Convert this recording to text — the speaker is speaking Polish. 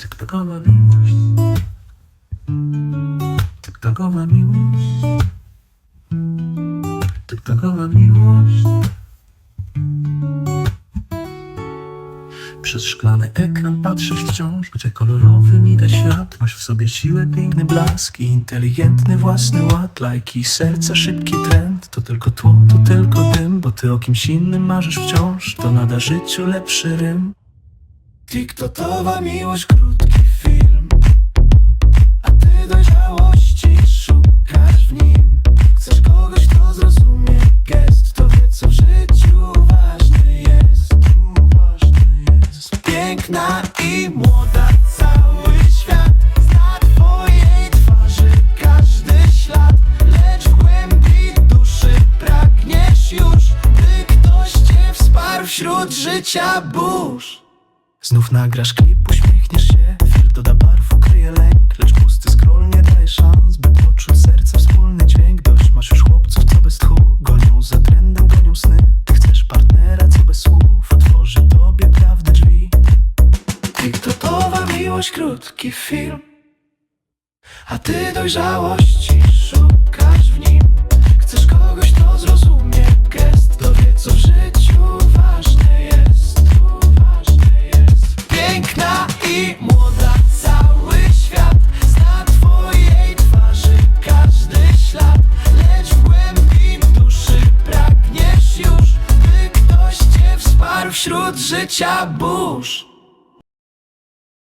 Tiktokowa miłość Tiktokowa miłość Tiktokowa miłość Przez szklany ekran patrzysz wciąż, gdzie kolorowy mija świat. Masz w sobie siłę, piękny blask i inteligentny własny ład. Lajki, serca, szybki trend, to tylko tło, to tylko dym, bo ty o kimś innym marzysz wciąż. To nada życiu lepszy rym. TikTokowa miłość, krótki film, a ty dojrzałości szukasz w nim. Chcesz kogoś, kto zrozumie gest, to wie co w życiu ważny jest. Piękna i młoda, cały świat zna twojej twarzy każdy ślad, lecz w duszy pragniesz już, by ktoś cię wsparł wśród życia burz. Znów nagrasz klip, uśmiechniesz się Filtr doda barw, ukryje lęk Lecz pusty scroll nie daje szans By poczuć serca wspólny dźwięk Dość masz już chłopców, co bez tchu Gonią za trendem, gonią sny. Ty chcesz partnera, co bez słów Otworzy tobie prawdę drzwi. TikTokowa miłość, krótki film A ty dojrzałości szukasz i młoda, cały świat Zna twojej twarzy każdy ślad. Lecz w głębi duszy pragniesz już By ktoś cię wsparł wśród życia burz